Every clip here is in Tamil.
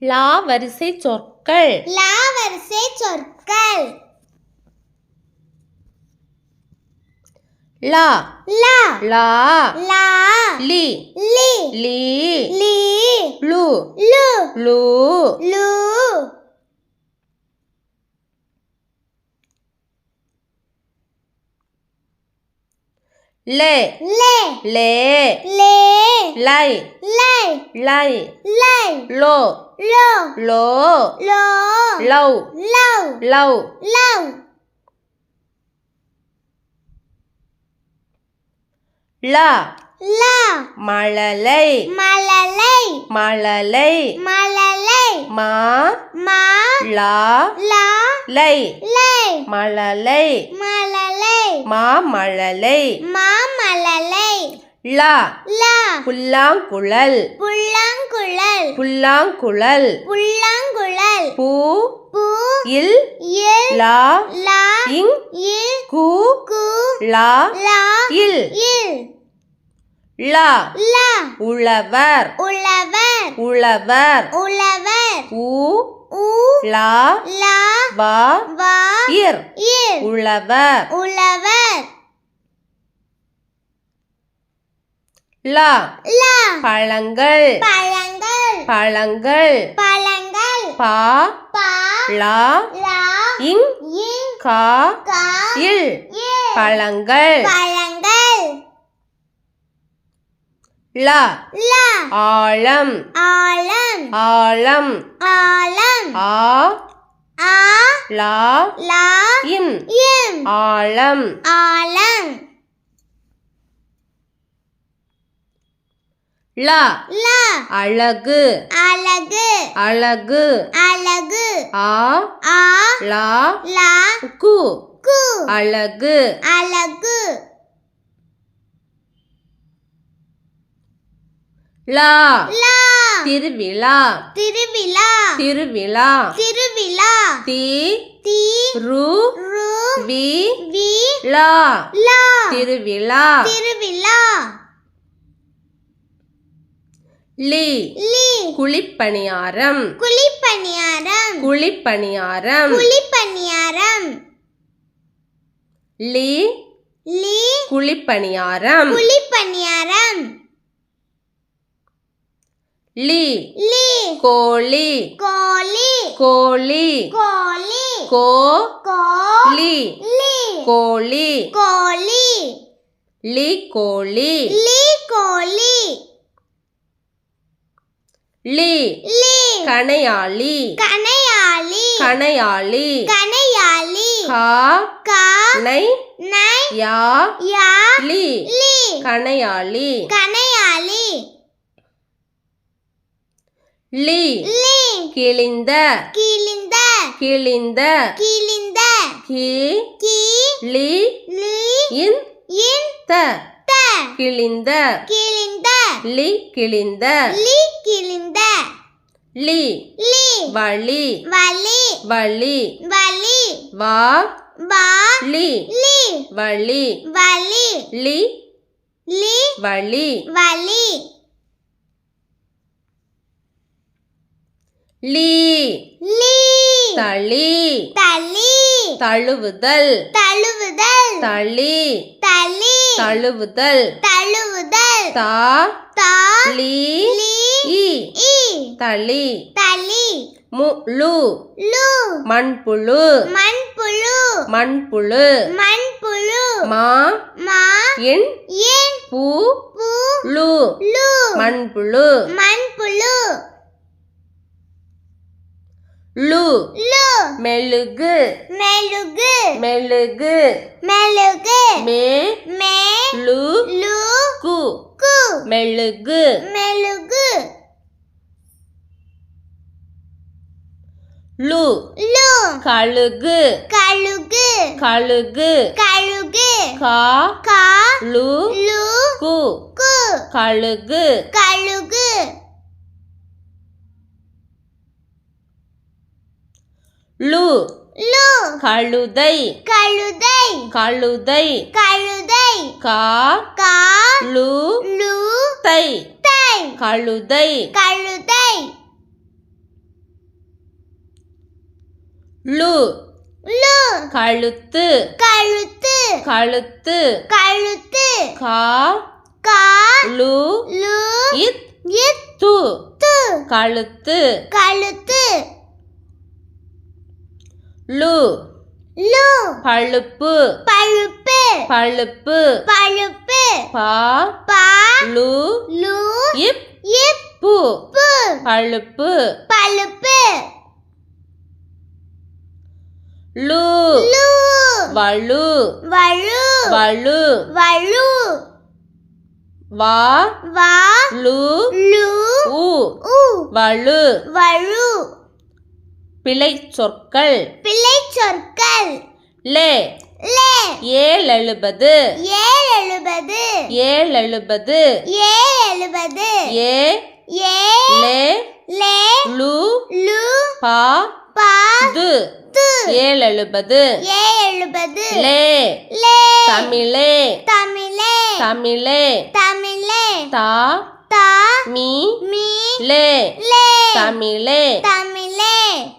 லா வரிசை சொற்கள். லா வரிசை சொற்கள். லா. லா. லா. லா. லி. லி. லி. லி. லு. லு. லு. லு. லே லே லே லே லை லை லை லை லோ லோ லோ லோ லவ் லவ் லவ் லவ் லா லா மழலை மழலை மழலை மழலை மா மா லா லா லை லை மழலை மழலை மா மழலை மா மழலை லா லா புல்லாங்குழல். புல்லாங்குழல். புல்லாங்குழல். புல்லாங்குழல். பூ. பூ. இல். இல். லா லா இங். இல் கு. கு. லா லா இல். இல். லா. லா. உழவர். உழவர். உழவர். உழவர். உ. உ. லா. லா. வா. வா. இர். இல் உழவர். உழவர். லா. லா. பழங்கள். பழங்கள். பழங்கள். பழங்கள். பா. பா. லா. லா. இங். இங். கா. கா. இல். இல். பழங்கள். பழங்கள். லா. லா. ஆழம். ஆழம். ஆழம். ஆழம். ஆ. ஆ. லா. லா. இம் இம் ஆழம். ஆழம். லா. லா. அழகு. அழகு. அழகு. அழகு. ஆ. ஆ. லா. லா. கு. கு. அழகு. அழகு. லா. லா. திருவிழா. திருவிழா. திருவிழா. திருவிழா. தி. தி. ரு. ரு. வி. வி. லா. லா. திருவிழா. திருவிழா. லி. லி. குழிப்பணியாரம் குழிப்பணியாரம் குழிப்பணியாரம் குழிப்பணியாரம் லி. லி. குழிப்பணியாரம் குழிப்பணியாரம் லி லி கோழி கோழி கோழி கோழி கோ கோ லி லி கோழி கோழி லி கோழி லி கோழி லி லி கணையாளி கணையாளி கணையாளி கணையாளி கா கா நை நை யா யா லி லி கணையாளி கணையாளி லி. கிழிந்த. கிழிந்த. கிழிந்த. கிழிந்த. கி. கி. லி. லி. இன். இன். த. த. கிழிந்த. கிழிந்த. லி கிழிந்த. லி கிழிந்த. லி. லி. வழி. வலி வழி. வலி வா. வா. லி. லி. வழி. வலி லி. லி. வழி. வலி லீ. லி. தளி. தளி. தழுவுதல். தழுவுதல். தளி. தளி. தழுவுதல். தழுவுதல். தா. தா. லி. லி. இ தளி. தளி. முழு லு. மண்புழு. மண்புழு. மண்புழு. மண்புழு. மா. மா. என். என். பூ. பு. லு. லு. மண்புழு. மண்புழு. லு. லு. மெழுகு. மெழுகு. மெழுகு. மெழுகு. மே. மே. லு. லு. கு. கு. மெழுகு. மெழுகு. லு. லு. கழுகு. கழுகு. கழுகு. கழுகு. கா. கா. லு. லு. கு. கு. கழுகு. கழுகு. லு. லு. கழுதை. கழுதை. கழுதை. கழுதை. கா. கா. லு. லு. தை. தை. கழுதை. கழுதை. லு. லு. கழுத்து. கழுத்து. கழுத்து. கழுத்து. கா. கா. லு. லு. இத். இத். து. து. கழுத்து. கழுத்து. லு. லு. பழுப்பு. பழுப்பு. பழுப்பு. பழுப்பு. பா. பா. லு. லு. இப். இப். பு. பு. பழுப்பு. பழுப்பு. லு. லு. வலு வழு. வலு வழு. வா. வா. லு. லு. உ உ வலு வழு. பிழை சொற்கள் பிள்ளை சொற்கள் லே. லே. ஏழெழுபது. ஏழ் எழுபது ஏழெழுபது. ஏழ் எழுபது ஏ. ஏ. லே. லே. லு. லு. பா. பா. து. து. ஏழெழுபது. ஏழ் எழுபது லே. லே. தமிழே. தமிழே. தமிழே. தமிழே. தா. தா. மீ. மீ. லே. லே. தமிழே. தமிழே.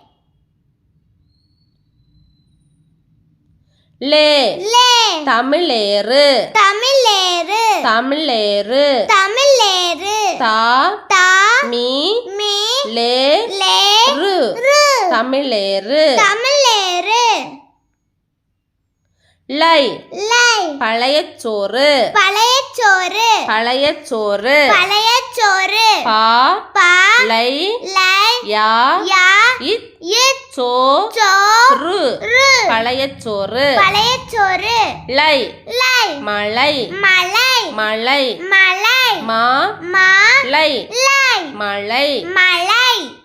லே. லே. தமிழேறு. தமிழேறு. தமிழேறு. தமிழேறு. தா. தா. மீ. மீ. லே. லே. ரு. தமிழேறு. தமிழேறு. லை. லை. பழையச்சோறு. பழையச்சோறு. பழையச்சோறு. பழையச்சோறு. பா. பா. லை. லை. யா. யா. இத். இத். சோ. சோ. ரு. ரு. பழையச்சோறு. பழையச்சோறு. லை. லை. மலை மலை மலை மலை மா. மா. லை. லை. மலை மலை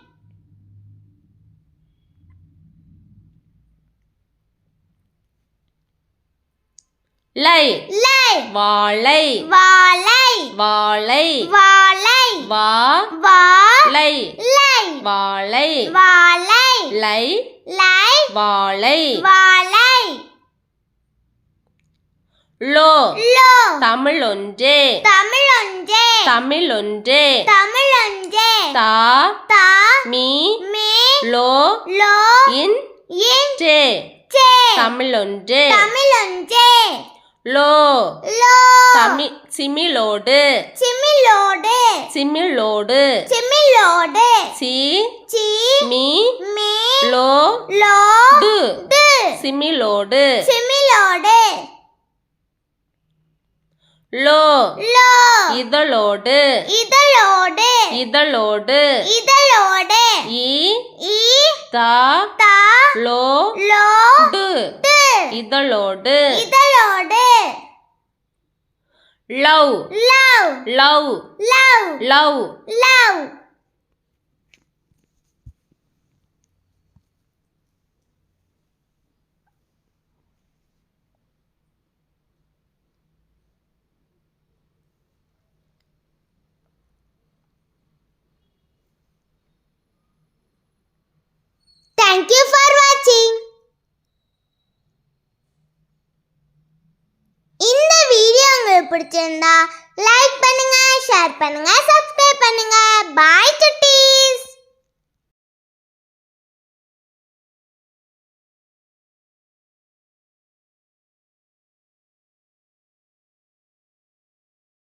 லை. லை. வாழை. வாழை. வாழை. வாழை. வா. வா. லை. லை. வாழை. வாழை. லை. லை. வாழை. வாழை. லோ. லோ. தமிழொன்றே தமிழொன்றே தமிழொன்றே தமிழொன்றே தா. தா. மீ. மீ. லோ. லோ. இன். இன். டே. சே தமிழொன்றே தமிழொன்றே லோ. லோ. தமி சிமிலோடு சிமிலோடு சிமிலோடு சிமிலோடு சி சி மீ மீ லோ. லோ. டு. டு. சிமிலோடு சிமிலோடு லோ. லோ. இதழோடு. இதழோடு. இதழோடு. இதழோடு. இ இ தா தா லோ. லோ. டு. இதழோடு. இதழோடு Love love love love love love Thank you for watching. பிடிச்சிருந்தா லைக் பண்ணுங்க ஷேர் பண்ணுங்க சப்ஸ்கிரைப் பண்ணுங்க. பாய் சுட்டி.